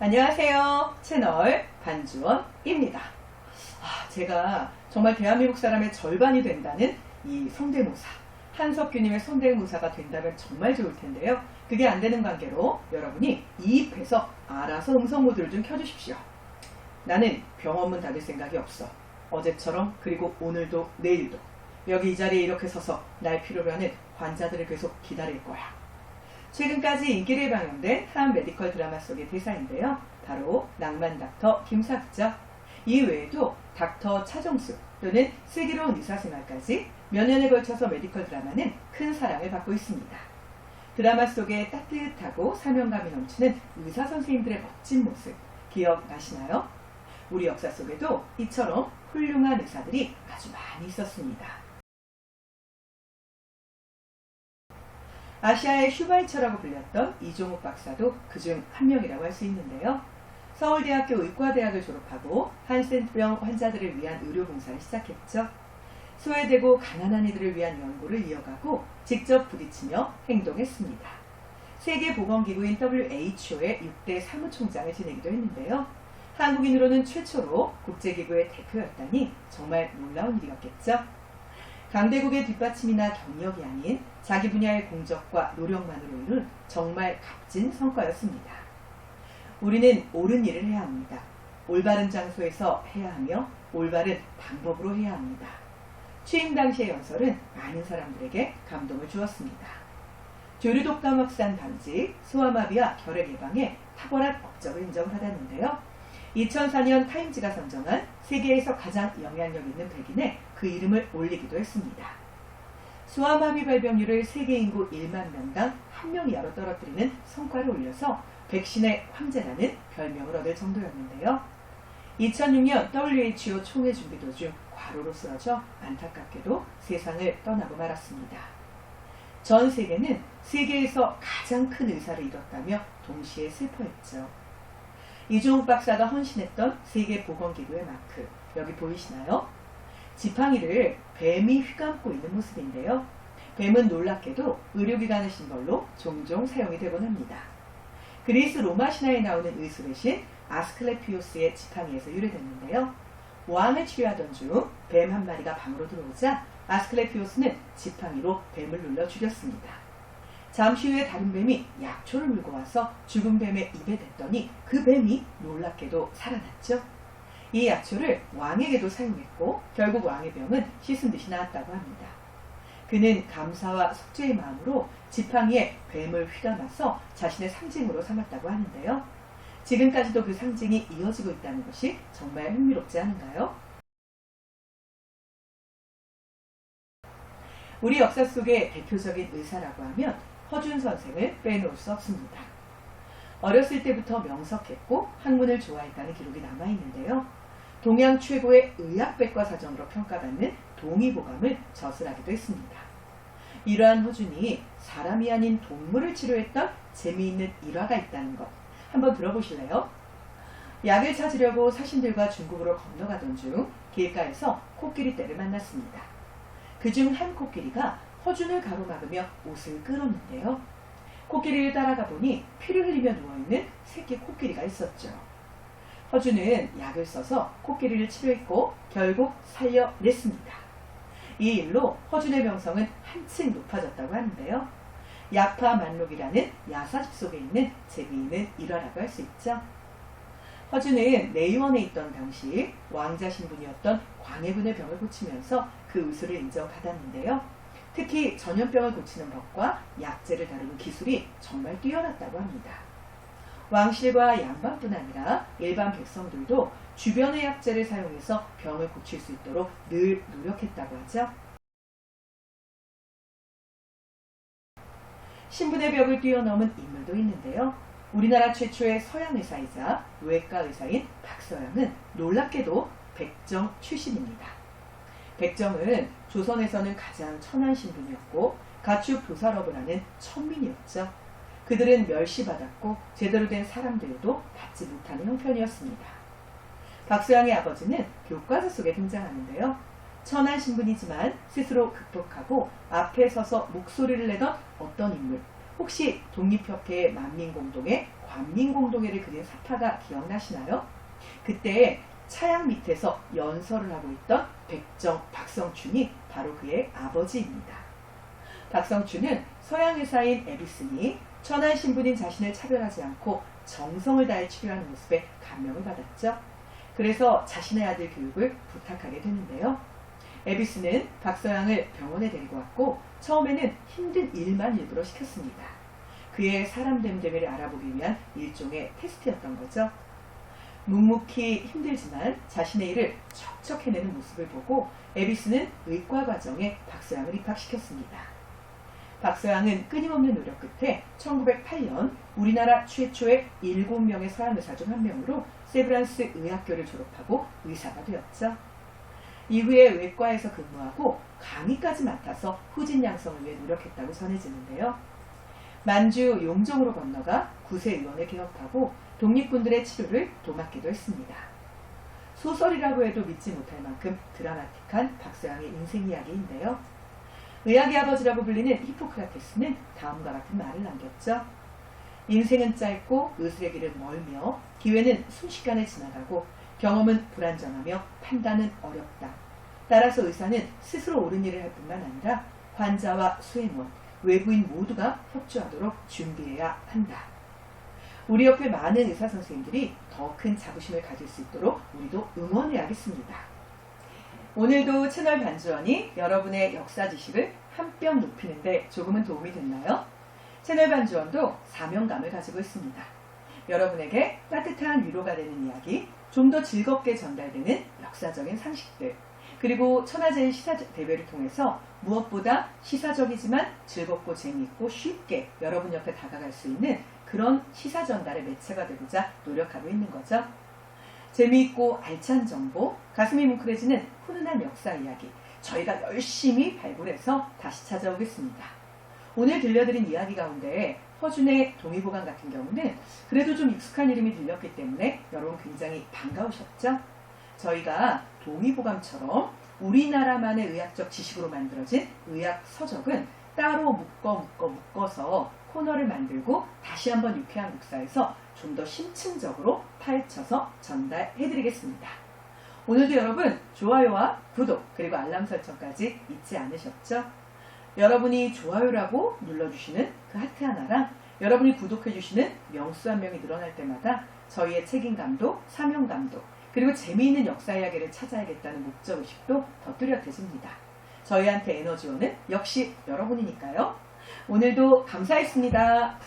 안녕하세요. 채널 반주원입니다. 아, 제가 정말 대한민국 사람의 절반이 된다는 이 성대모사. 한석규님의 성대모사가 된다면 정말 좋을 텐데요. 그게 안 되는 관계로 여러분이 이입해서 알아서 음성 모드를 좀 켜주십시오. 나는 병원문 닫을 생각이 없어. 어제처럼 그리고 오늘도 내일도 여기 이 자리에 이렇게 서서 날 필요로 하는 환자들을 계속 기다릴 거야. 최근까지 인기를 방영된 한 메디컬 드라마 속의 대사인데요. 바로 낭만 닥터 김사부죠. 이 외에도 닥터 차정수 또는 슬기로운 의사생활까지 몇 년에 걸쳐서 메디컬 드라마는 큰 사랑을 받고 있습니다. 드라마 속에 따뜻하고 사명감이 넘치는 의사 선생님들의 멋진 모습 기억나시나요? 우리 역사 속에도 이처럼 훌륭한 의사들이 아주 많이 있었습니다. 아시아의 슈바이처라고 불렸던 이종욱 박사도 그중 한 명이라고 할 수 있는데요. 서울대학교 의과대학을 졸업하고 한센병 환자들을 위한 의료봉사를 시작했죠. 소외되고 가난한 이들을 위한 연구를 이어가고 직접 부딪히며 행동했습니다. 세계보건기구인 WHO의 6대 사무총장을 지내기도 했는데요. 한국인으로는 최초로 국제기구의 대표였다니 정말 놀라운 일이었겠죠. 강대국의 뒷받침이나 경력이 아닌 자기 분야의 공적과 노력만으로 이룬 정말 값진 성과였습니다. 우리는 옳은 일을 해야 합니다. 올바른 장소에서 해야 하며 올바른 방법으로 해야 합니다. 취임 당시의 연설은 많은 사람들에게 감동을 주었습니다. 조류독감 확산 방지, 소아마비와 결핵 예방에 탁월한 업적을 인정받았는데요. 2004년 타임지가 선정한 세계에서 가장 영향력 있는 백인에 그 이름을 올리기도 했습니다. 수아마비 발병률을 세계 인구 1만 명당 한명 이하로 떨어뜨리는 성과를 올려서 백신의 황제라는 별명을 얻을 정도였는데요. 2006년 WHO 총회 준비 도중 과로로 쓰러져 안타깝게도 세상을 떠나고 말았습니다. 전 세계는 세계에서 가장 큰 의사를 잃었다며 동시에 슬퍼했죠. 이종욱 박사가 헌신했던 세계보건기구의 마크 여기 보이시나요? 지팡이를 뱀이 휘감고 있는 모습인데요. 뱀은 놀랍게도 의료기관의 심벌로 종종 사용이 되곤 합니다. 그리스 로마 신화에 나오는 의술의 신 아스클레피오스의 지팡이에서 유래됐는데요. 왕을 치료하던 중 뱀 한 마리가 방으로 들어오자 아스클레피오스는 지팡이로 뱀을 눌러 죽였습니다. 잠시 후에 다른 뱀이 약초를 물고 와서 죽은 뱀의 입에 댔더니 그 뱀이 놀랍게도 살아났죠. 이 약초를 왕에게도 사용했고 결국 왕의 병은 씻은 듯이 나았다고 합니다. 그는 감사와 속죄의 마음으로 지팡이에 뱀을 휘감아서 자신의 상징으로 삼았다고 하는데요. 지금까지도 그 상징이 이어지고 있다는 것이 정말 흥미롭지 않은가요? 우리 역사 속의 대표적인 의사라고 하면 허준 선생을 빼놓을 수 없습니다. 어렸을 때부터 명석했고 학문을 좋아했다는 기록이 남아있는데요. 동양 최고의 의학백과 사전으로 평가받는 동의보감을 저술하기도 했습니다. 이러한 허준이 사람이 아닌 동물을 치료했던 재미있는 일화가 있다는 것 한번 들어보실래요? 약을 찾으려고 사신들과 중국으로 건너가던 중 길가에서 코끼리 떼를 만났습니다. 그중 한 코끼리가 허준을 가로막으며 옷을 끌었는데요. 코끼리를 따라가 보니 피를 흘리며 누워있는 새끼 코끼리가 있었죠. 허준은 약을 써서 코끼리를 치료했고 결국 살려냈습니다. 이 일로 허준의 명성은 한층 높아졌다고 하는데요. 약파 만록이라는 야사집 속에 있는 재미있는 일화라고 할 수 있죠. 허준은 내의원에 있던 당시 왕자 신분이었던 광해군의 병을 고치면서 그 의술을 인정받았는데요. 특히 전염병을 고치는 법과 약재를 다루는 기술이 정말 뛰어났다고 합니다. 왕실과 양반뿐 아니라 일반 백성들도 주변의 약재를 사용해서 병을 고칠 수 있도록 늘 노력했다고 하죠. 신분의 벽을 뛰어넘은 인물도 있는데요. 우리나라 최초의 서양 의사이자 외과 의사인 박서영은 놀랍게도 백정 출신입니다. 백정은 조선에서는 가장 천한 신분이었고 가축 교사업을 하는 천민이었죠. 그들은 멸시받았고 제대로 된 사람 대우도 받지 못하는 형편이었습니다. 박수양의 아버지는 교과서 속에 등장하는데요. 천한 신분이지만 스스로 극복하고 앞에 서서 목소리를 내던 어떤 인물, 혹시 독립협회의 만민공동의 반민공동회를 그린 사파가 기억나시나요? 그때 차양 밑에서 연설을 하고 있던 백정 박성춘이 바로 그의 아버지입니다. 박성춘은 서양 의사인 에비슨이 천한 신분인 자신을 차별하지 않고 정성을 다해 치료하는 모습에 감명을 받았죠. 그래서 자신의 아들 교육을 부탁하게 되는데요. 에비스는 박서양을 병원에 데리고 왔고 처음에는 힘든 일만 일부러 시켰습니다. 그의 사람 됨됨이를 알아보기 위한 일종의 테스트였던 거죠. 묵묵히 힘들지만 자신의 일을 척척 해내는 모습을 보고 에비스는 의과 과정에 박서양을 입학시켰습니다. 박서양은 끊임없는 노력 끝에 1908년 우리나라 최초의 7명의 서양 의사 중 한 명으로 세브란스 의학교를 졸업하고 의사가 되었죠. 이후에 외과에서 근무하고 강의까지 맡아서 후진 양성을 위해 노력했다고 전해지는데요. 만주 용정으로 건너가 구세의원을 개업하고 독립군들의 치료를 도맡기도 했습니다. 소설이라고 해도 믿지 못할 만큼 드라마틱한 박서양의 인생 이야기인데요. 의학의 아버지라고 불리는 히포크라테스는 다음과 같은 말을 남겼죠. 인생은 짧고 의술의 길은 멀며 기회는 순식간에 지나가고 경험은 불안정하며 판단은 어렵다. 따라서 의사는 스스로 옳은 일을 할 뿐만 아니라 환자와 수행원, 외부인 모두가 협조하도록 준비해야 한다. 우리 옆에 많은 의사 선생님들이 더 큰 자부심을 가질 수 있도록 우리도 응원해야겠습니다. 오늘도 채널 반주원이 여러분의 역사 지식을 한 뼘 높이는데 조금은 도움이 됐나요? 채널 반주원도 사명감을 가지고 있습니다. 여러분에게 따뜻한 위로가 되는 이야기, 좀 더 즐겁게 전달되는 역사적인 상식들, 그리고 천하제일 시사 대회를 통해서 무엇보다 시사적이지만 즐겁고 재미있고 쉽게 여러분 옆에 다가갈 수 있는 그런 시사 전달의 매체가 되고자 노력하고 있는 거죠. 재미있고 알찬 정보, 가슴이 뭉클해지는 훈훈한 역사 이야기, 저희가 열심히 발굴해서 다시 찾아오겠습니다. 오늘 들려드린 이야기 가운데 허준의 동의보감 같은 경우는 그래도 좀 익숙한 이름이 들렸기 때문에 여러분 굉장히 반가우셨죠? 저희가 동의보감처럼 우리나라만의 의학적 지식으로 만들어진 의학 서적은 따로 묶어 묶어 묶어서 코너를 만들고 다시 한번 유쾌한 국사에서 좀 더 심층적으로 파헤쳐서 전달해드리겠습니다. 오늘도 여러분 좋아요와 구독 그리고 알람 설정까지 잊지 않으셨죠? 여러분이 좋아요라고 눌러주시는 그 하트 하나랑 여러분이 구독해주시는 명수 한 명이 늘어날 때마다 저희의 책임감도 사명감도 그리고 재미있는 역사 이야기를 찾아야겠다는 목적 의식도 더 뚜렷해집니다. 저희한테 에너지원은 역시 여러분이니까요. 오늘도 감사했습니다.